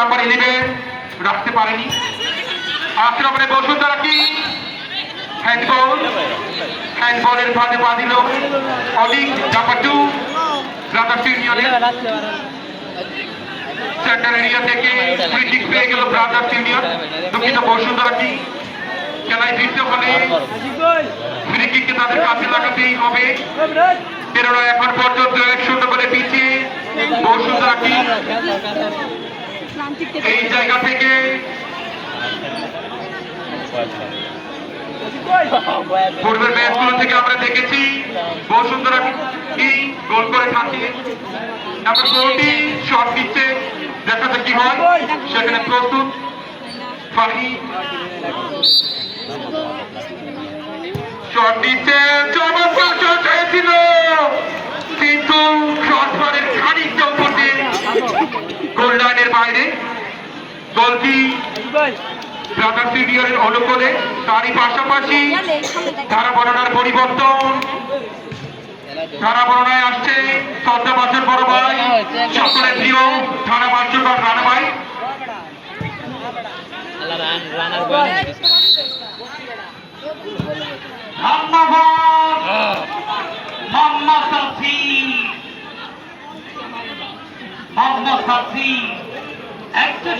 Number eleven রাখতে পারেনি। আট নম্বরে বসুন্ধরা কি? হ্যান্ডবল হ্যান্ডবলের ফাঁদে পা দিল। অলিক নাম্বার টু ব্রাদার্স ইউনিয়নের সেন্টার এরিয়া থেকে ফ্রি কিক পেয়ে গেল ব্রাদার্স ইউনিয়ন দুঃখিত বসুন্ধরা কি? খেলায় ফিরতে হলে ফ্রি কিককে তাদের কাছে লাগাতেই হবে। তেরোটা এখন পর্যন্ত এক শূন্য করে পিছিয়ে বসুন্ধরা কি? পূর্বের ম্যাচগুলো থেকে আমরা দেখেছি। বসুন্ধরা গোল করে থাকে নাম্বার ফোরটি শট দিচ্ছে, দেখা যাক কি হয়। সেখানে প্রস্তুত ফাহি। শট দিচ্ছে চমৎকার গোলটি ব্রাদার সিডিওরের অনুকূলে তারই পাশাপাশি ধারা বর্ণনার পরিবর্তন। ধারা বর্ণনায় আসছে সন্ধ্যা বছর বড় ভাই সকলের প্রিয় ধারা বাঞ্চর বা রানা ভাই রানার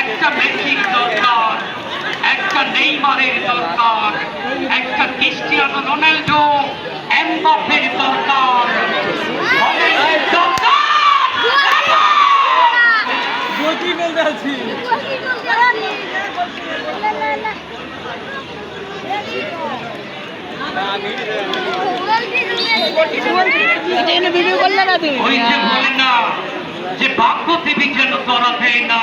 একটা মেসির দরকার একটা নেইমারের দরকার একটা ক্রিস্টিয়ানো রোনাল্ডো এমবাপের দরকার। ভিডিও করলে না তুমি যে ভাগ্য দেবী যেন তরা দেয় না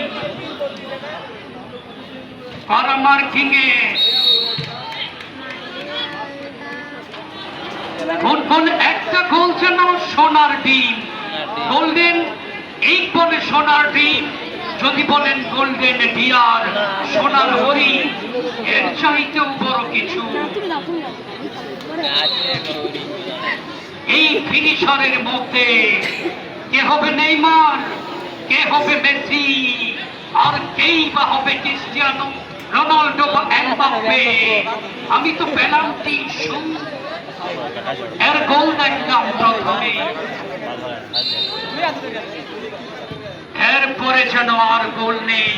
একটা গোল যেন সোনার ডিম। গোল্ডেন, এই বলে সোনার ডিম। যদি বলেন গোল্ডেন ডিয়ার, সোনার হরিণ এর চাইতেও বড় কিছু। এই ফিনিশারের মধ্যে কে হবে নেইমার, কে হবে মেসি, আর কেই বা হবে ক্রিস্টিয়ানো? রোনাল্ডো বা এমবাপ্পে আমি তো পেলামটি এর গোল দেখলাম প্রথমে। এরপরে যেন আর গোল নেই।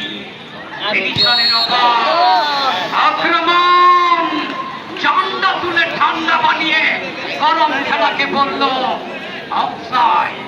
আক্রমণ! ঠান্ডা তুলে ঠান্ডা বানিয়ে গরম খেলাকে বলল অফসাইড